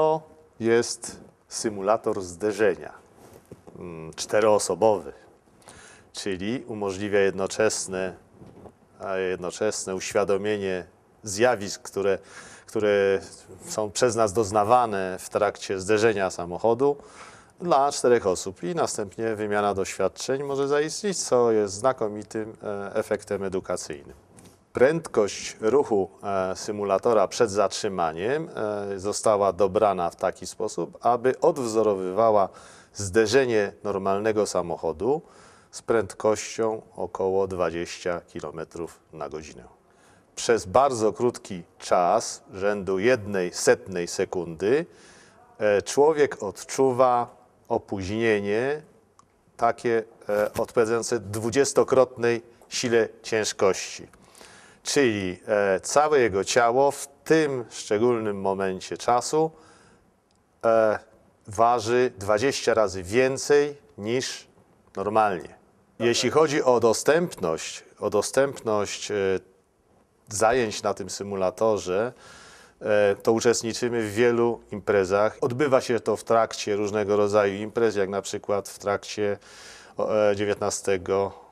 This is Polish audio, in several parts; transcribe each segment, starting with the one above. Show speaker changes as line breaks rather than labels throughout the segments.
To jest symulator zderzenia mm, czteroosobowy, czyli umożliwia jednoczesne, jednoczesne uświadomienie zjawisk, które, które są przez nas doznawane w trakcie zderzenia samochodu dla czterech osób i następnie wymiana doświadczeń może zaistnieć, co jest znakomitym e, efektem edukacyjnym. Prędkość ruchu e, symulatora przed zatrzymaniem e, została dobrana w taki sposób, aby odwzorowywała zderzenie normalnego samochodu z prędkością około 20 km na godzinę. Przez bardzo krótki czas, rzędu jednej setnej sekundy, e, człowiek odczuwa opóźnienie takie odpowiadające dwudziestokrotnej sile ciężkości. Czyli e, całe jego ciało w tym szczególnym momencie czasu e, waży 20 razy więcej niż normalnie. Jeśli chodzi o dostępność, o dostępność e, zajęć na tym symulatorze, to uczestniczymy w wielu imprezach. Odbywa się to w trakcie różnego rodzaju imprez, jak na przykład w trakcie 19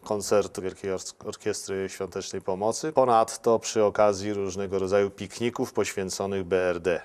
koncertu Wielkiej Ork- Orkiestry Świątecznej Pomocy. Ponadto przy okazji różnego rodzaju pikników poświęconych BRD.